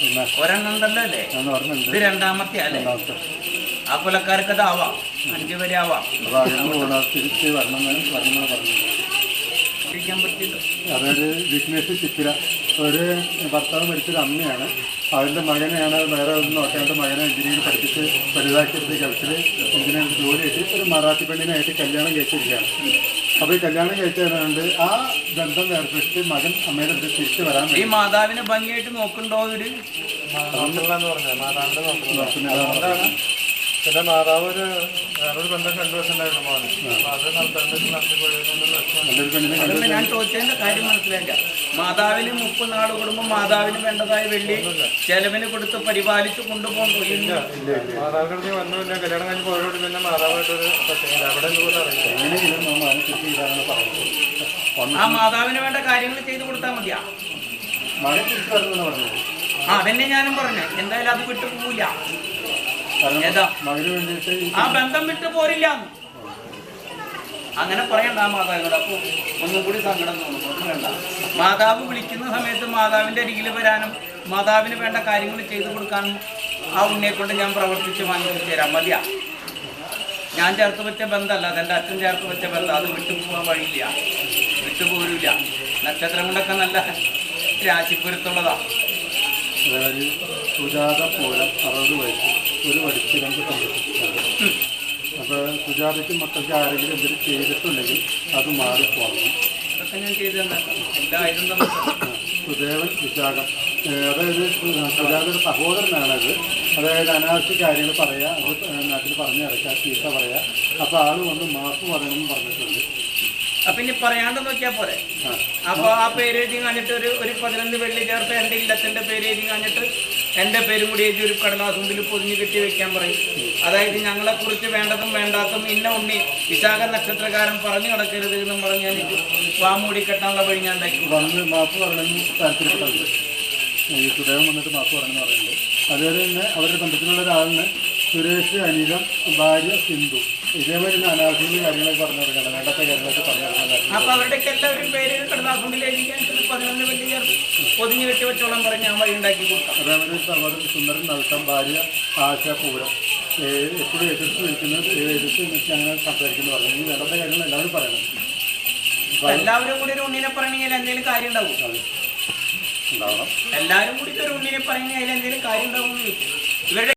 പിന്നെ ഒരെണ്ണം ഉണ്ടല്ലോ അല്ലേ? ഇത് രണ്ടാമത്തെ അല്ലേ? ആ കുലക്കാർക്ക് അത് ആവാം അഞ്ചു വരെ ആവാം. തിരിച്ച് വരണം വരണം പറഞ്ഞു അതൊരു വിഘ്നേഷ് ചിത്തിര. ഒരു ഭർത്താവ് മരിച്ചൊരു അമ്മയാണ്. അവരുടെ മകനെയാണ് വേറെ ഒന്നും നോക്കാണ്ട് മകനെ എഞ്ചിനീയറിംഗ് പഠിപ്പിച്ച് വലുതാക്കിയെടുത്ത് ഗൾഫിൽ എഞ്ചിനീയറിംഗ് ജോലി ചെയ്ത് ഒരു മറാത്തി പെണ്ണിനായിട്ട് കല്യാണം കഴിച്ചിരിക്കുകയാണ്. അപ്പോൾ ഈ കല്യാണം കഴിച്ചതുകൊണ്ട് ആ ബന്ധം വേർപ്പെട്ട് മകൻ അമ്മയുടെ അടുത്ത് തിരിച്ചു വരാൻ ഈ മാതാവിനെ ഭംഗിയായിട്ട് നോക്കണ്ടോ ഒരു പിന്നെ മാതാവ് ഒരു വേറൊരു ബന്ധം രണ്ടു വർഷം ഉണ്ടായിരുന്നു അത് ഞാൻ ചോദിച്ചതിന്റെ കാര്യം മനസ്സിലായില്ല. മാതാവിന് മുപ്പത് നാട് കുടുംബം മാതാവിന് വേണ്ടതായ വെള്ളി ചെലവിന് കൊടുത്ത് പരിപാലിച്ച് കൊണ്ടുപോകാൻ മാതാവിന്റെ വന്നു വന്നില്ല കല്യാണം കഴിഞ്ഞ് പോയതോട് പിന്നെ മാതാവായിട്ടൊരു അവിടെ അറിയില്ല? ആ മാതാവിന് വേണ്ട കാര്യങ്ങൾ ചെയ്തു കൊടുത്താൽ മതിയാ. ആ അതന്നെ ഞാനും പറഞ്ഞു. എന്തായാലും അത് വിട്ടു പോവില്ല. ആ ബന്ധം വിട്ടു പോരില്ല. അങ്ങനെ പറയണ്ട ആ മാതാവിനോട്. അപ്പൊ ഒന്നും കൂടി സങ്കടം തോന്നും. വേണ്ട. മാതാവ് വിളിക്കുന്ന സമയത്ത് മാതാവിന്റെ അരികിൽ വരാനും മാതാവിന് വേണ്ട കാര്യങ്ങൾ ചെയ്തു കൊടുക്കാനും ആ ഉണ്ണിയെ കൊണ്ട് ഞാൻ പ്രവർത്തിച്ച് വാങ്ങിച്ചു തരാം. മതിയാ. ഞാൻ ചേർത്ത് വെച്ച ബന്ധമല്ല അതെന്റെ അച്ഛൻ ചേർത്ത് വെച്ച ബന്ധം. അത് വിട്ടുപോകാൻ വഴിയില്ല. വിട്ടുപോരില്ല. നക്ഷത്രം കൊണ്ടൊക്കെ നല്ല രാശിപ്പുരത്തുള്ളതാ അതായത് സുജാത പൂരം അറുപത് വയസ്സ്. ഒരു വടിച്ച് രണ്ട് സംരക്ഷിച്ചാണ് അപ്പോൾ സുജാതയ്ക്ക് മക്കൾക്ക് ആരെങ്കിലും എന്തെങ്കിലും ചെയ്തിട്ടുണ്ടെങ്കിൽ അത് മാറിപ്പോകണം. സുദേവൻ വിശാഖം. അതായത് സുജാതയുടെ സഹോദരനാണത്. അതായത് അനാവശ്യ കാര്യങ്ങൾ പറയുക അത് നാട്ടിൽ പറഞ്ഞു ഇറക്കുക ചീത്ത പറയുക അപ്പോൾ ആൾ വന്ന് മാപ്പ് പറയണമെന്ന് പറഞ്ഞിട്ടുണ്ട്. അപ്പൊ ഇനി പറയാണ്ട് നോക്കിയാ പോരെ? അപ്പോൾ അപ്പൊ ആ പേര് എഴുതി കാണിട്ട് ഒരു ഒരു പതിനൊന്ന് വെള്ളി ചേർത്ത് എന്റെ ഇല്ലത്തിന്റെ പേര് എഴുതി കാണിട്ട് എന്റെ പേരും കൂടി എഴുതി ഒരു കടലാസുണ്ടിൽ പൊതിഞ്ഞ് കെട്ടി വെക്കാൻ പറയും. അതായത് ഞങ്ങളെ കുറിച്ച് വേണ്ടതും വേണ്ടാത്തതും ഇന്ന ഉണ്ണി വിശാഖ നക്ഷത്രകാരൻ പറഞ്ഞു കിടക്കരുത് എന്നും പറഞ്ഞ് ഞാൻ വാമൂടി കെട്ടാനുള്ള വഴി ഞാൻ ഉണ്ടാക്കി ഈ സുദേവൻ വന്നിട്ട് മാപ്പ് പറയണമെന്ന് പറയുന്നത് അതുപോലെ തന്നെ അവരുടെ ബന്ധത്തിലുള്ള ഒരാളിന് സുരേഷ് അനിലം ഭാര്യ സിന്ധു ഇതേമാതിരി തന്നെ അനാവശ്യമായ കാര്യങ്ങളൊക്കെ പറഞ്ഞു കൊടുക്കണം വേണ്ടാത്ത കാര്യങ്ങളൊക്കെ പറഞ്ഞു അതേപോലെ അപ്പൊ അവരുടെയൊക്കെ എല്ലാവരും പേര് കടലാസുണ്ടിൽ എഴുതി കാണിച്ചിട്ട് പതിനൊന്ന് വെള്ളി ചേർത്ത് പൊതിഞ്ഞ് കെട്ടി വെച്ചോളം പറഞ്ഞ് ഞാൻ വഴി ഉണ്ടാക്കി കൊടുക്കാം. അതേമാതിരി സഹോദരൻ സുന്ദരൻ നൽകാം ഭാര്യ ആശ പൂരം. എപ്പോഴും എതിർത്ത് നിൽക്കുന്നത് എതിർത്ത് വിളിച്ച് അങ്ങനെ സംസാരിക്കുന്നു പറഞ്ഞു. ഈ വേണ്ടാത്ത കാര്യങ്ങൾ എല്ലാവരും പറയണം. എല്ലാവരും കൂടി ഒരു ഉണ്ണിനെ പറയണമെങ്കിൽ എന്തെങ്കിലും കാര്യം ഉണ്ടാവും. ഉണ്ടാവണം. എല്ലാവരും കൂടി ഒരു ഉണ്ണിനെ പറയുന്ന അതിൽ എന്തെങ്കിലും കാര്യം ഉണ്ടാവും ഇവരുടെ